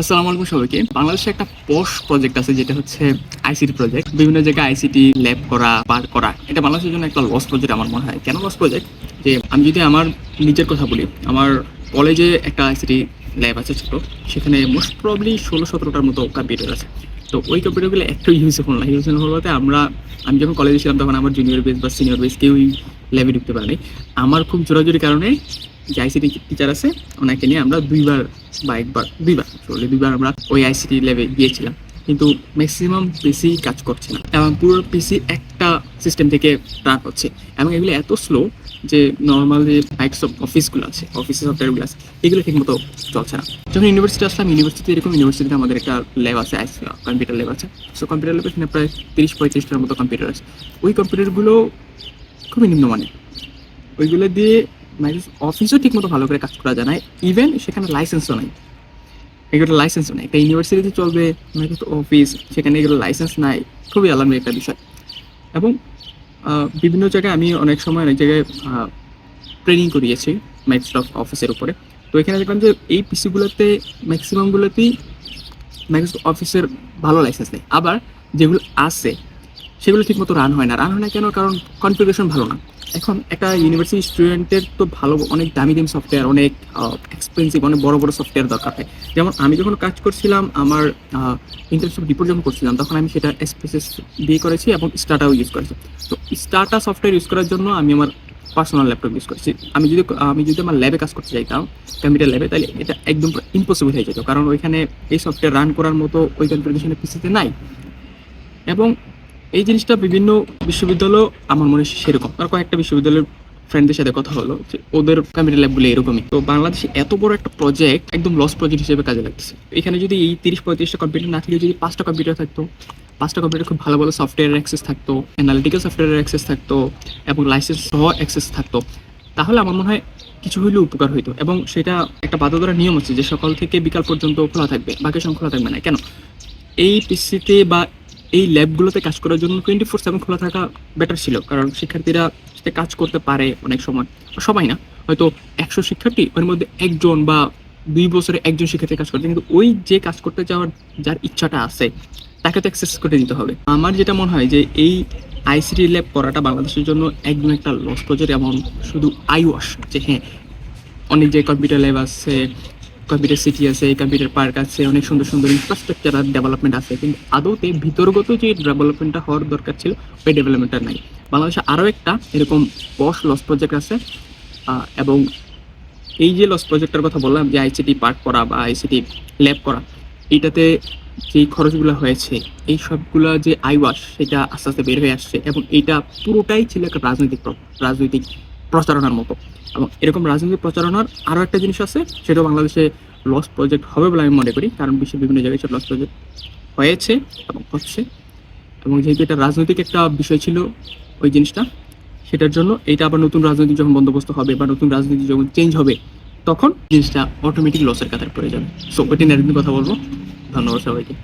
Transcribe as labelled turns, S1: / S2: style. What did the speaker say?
S1: আসসালামু আলাইকুম সবাইকে। বাংলাদেশে একটা পশ প্রজেক্ট আছে, যেটা হচ্ছে আইসিটি প্রজেক্ট বিভিন্ন জায়গায় আইসিটি ল্যাব করা পার করা। এটা বাংলাদেশের জন্য একটা লস প্রজেক্ট আমার মনে হয়। কেন লস প্রজেক্ট যে আমি যদি আমার নিজের কথা বলি, আমার কলেজে একটা আইসিটি ল্যাব আছে ছোট। সেখানে মোস্ট প্রবলি ষোলো সতেরোটার মতো কম্পিউটার আছে। তো ওই কম্পিউটারগুলো একটু ইউজফুল না। ইউজফুল বলতে আমরা, আমি যখন কলেজে ছিলাম তখন আমার জুনিয়র বেস বা সিনিয়র বেস কেউই ল্যাবে ঢুকতে পারেনি। আমার খুব জোরাজোরি কারণে যে আইসিটি টিচার আছে, ওনাকে নিয়ে আমরা দুইবার বা একবার, দুইবার আসলে দুইবার আমরা ওই আইসিটি লেভে গিয়েছিলাম। কিন্তু ম্যাক্সিমাম পিসি কাজ করছে না। এবং পুরো পিসি একটা সিস্টেম থেকে রান হচ্ছে। এবং এগুলো এত স্লো যে নর্মাল যে মাইক্রোসফট অফিসগুলো আছে অফিসের সফটওয়্যারগুলো আছে, এগুলো ঠিকমতো চলছে না। যখন ইউনিভার্সিটি আসলাম ইউনিভার্সিটি এরকম ইউনিভার্সিটিতে আমাদের একটা ল্যাব আছে কম্পিউটার ল্যাব আছে। সো কম্পিউটার ল্যাবে এখানে প্রায় তিরিশ, পঁয়ত্রিশটার মতো কম্পিউটার আছে। ওই কম্পিউটারগুলো খুবই নিম্নমানের। ওইগুলো দিয়ে মাইক্রোসফট অফিসও ঠিকমতো ভালো করে কাজ করা যায় না ইভেন সেখানে লাইসেন্সও নাই। এগুলো লাইসেন্সও নেই। একটা ইউনিভার্সিটিতে চলবে মাইক্রোসফট অফিস সেখানে এগুলো লাইসেন্স নাই, খুবই আলাদা একটা বিষয়। এবং বিভিন্ন জায়গায় আমি অনেক সময় অনেক জায়গায় ট্রেনিং করিয়েছি মাইক্রোসফট অফিসের উপরে। তো এখানে দেখলাম যে এই পিসিগুলোতে ম্যাক্সিমামগুলোতেই মাইক্রোসফট অফিসের ভালো লাইসেন্স নেই। আবার যেগুলো আছে সেগুলো ঠিকমতো রান হয় না। রান হয় না কেন? কারণ কনফিগারেশন ভালো না। এখন একটা ইউনিভার্সিটি স্টুডেন্টের তো ভালো অনেক দামি দামি সফটওয়্যার অনেক এক্সপেন্সিভ অনেক বড় বড় সফটওয়্যার দরকার হয়। যেমন আমি যখন কাজ করছিলাম, আমার ইন্টার্নশিপ রিপোর্ট যখন করছিলাম, তখন আমি সেটা এসপিএসএস দিয়ে করেছি এবং স্টাটাও ইউজ করেছি। তো স্টাটা সফটওয়্যার ইউজ করার জন্য আমি আমার পার্সোনাল ল্যাপটপ ইউজ করেছি। আমি যদি আমি যদি আমার ল্যাবে কাজ করতে চাইতাম কম্পিউটার ল্যাবে তাহলে এটা একদম ইম্পসিবল হয়ে যেত। কারণ ওইখানে এই সফটওয়্যার রান করার মতো ওই কনফিগারেশনের পিসিতে নাই। এবং এই জিনিসটা বিভিন্ন বিশ্ববিদ্যালয় আমার মনে হয় সেরকম। আর কয়েকটা বিশ্ববিদ্যালয়ের ফ্রেন্ডদের সাথে কথা হলো যে ওদের কম্পিউটার ল্যাবগুলো এরকমই। তো বাংলাদেশে এত বড় একটা প্রজেক্ট একদম লস প্রজেক্ট হিসেবে কাজে লাগতেছে। এখানে যদি এই তিরিশ পঁয়ত্রিশটা কম্পিউটার না থাকলে যদি পাঁচটা কম্পিউটার থাকতো, পাঁচটা কম্পিউটার খুব ভালো ভালো সফটওয়্যার অ্যাক্সেস থাকতো অ্যানালিটিক্যাল সফটওয়্যার অ্যাক্সেস থাকতো এবং লাইসেন্স সহ অ্যাক্সেস থাকতো, তাহলে আমার মনে হয় কিছু হইলেও উপকার হইতো। এবং সেটা একটা বাধা নিয়ম আছে যে সকাল থেকে বিকাল পর্যন্ত খোলা থাকবে, বাকি খোলা থাকবে না। কেন? এই পিসিতে বা এই ল্যাবগুলোতে কাজ করার জন্য টোয়েন্টি ফোর সেভেন খোলা থাকা বেটার ছিল। কারণ শিক্ষার্থীরা সাথে কাজ করতে পারে অনেক সময়। সবাই না, হয়তো একশো শিক্ষার্থী, ওর মধ্যে একজন বা দুই বছরে একজন শিক্ষার্থী কাজ করতে। কিন্তু ওই যে কাজ করতে যাওয়ার, যার ইচ্ছাটা আছে, তাকে তো অ্যাক্সেস করে দিতে হবে। আমার যেটা মনে হয় যে এই আইসিটি ল্যাব করাটা বাংলাদেশের জন্য একদম একটা লস প্রজেক্ট এমন শুধু আই ওয়াশ যে হ্যাঁ অনেক যে কম্পিউটার ল্যাব আছে কম্পিউটার সিটি আছে কম্পিউটার পার্ক আছে, অনেক সুন্দর সুন্দর ইনফ্রাস্ট্রাকচার ডেভেলপমেন্ট আছে। কিন্তু আদৌতে ভিতরগত যে ডেভেলপমেন্টটা হওয়ার দরকার ছিল, ওই ডেভেলপমেন্টটা নাই। বাংলাদেশে আরও একটা এরকম বস লস প্রজেক্ট আছে এবং এই যে লস প্রজেক্টের কথা বললাম, যে আইসিটি পার্ক করা বা আইসিটি ল্যাব করা, এটাতে যেই খরচগুলো হয়েছে, এই সবগুলো যে আইওয়াস সেটা আস্তে আস্তে বের হয়ে আসছে, এবং এটা পুরোটাই ছিল একটা রাজনৈতিক রাজনৈতিক প্রচারণার মতো। এবং এরকম রাজনৈতিক প্রচারণার আরও একটা জিনিস আছে সেটা বাংলাদেশে লস প্রজেক্ট হবে বলে আমি মনে করি, কারণ বিশ্বের বিভিন্ন জায়গায় সব লস প্রজেক্ট হয়েছে এবং হচ্ছে। এবং যেহেতু এটা রাজনৈতিক একটা বিষয় ছিল ওই জিনিসটা, সেটার জন্য এটা আবার নতুন রাজনৈতিক যখন বন্দোবস্ত হবে বা নতুন রাজনীতি যখন চেঞ্জ হবে, তখন জিনিসটা অটোমেটিক লসের কাতার পড়ে যাবে। সো ওইটা নিয়ে কথা বলব। ধন্যবাদ সবাইকে।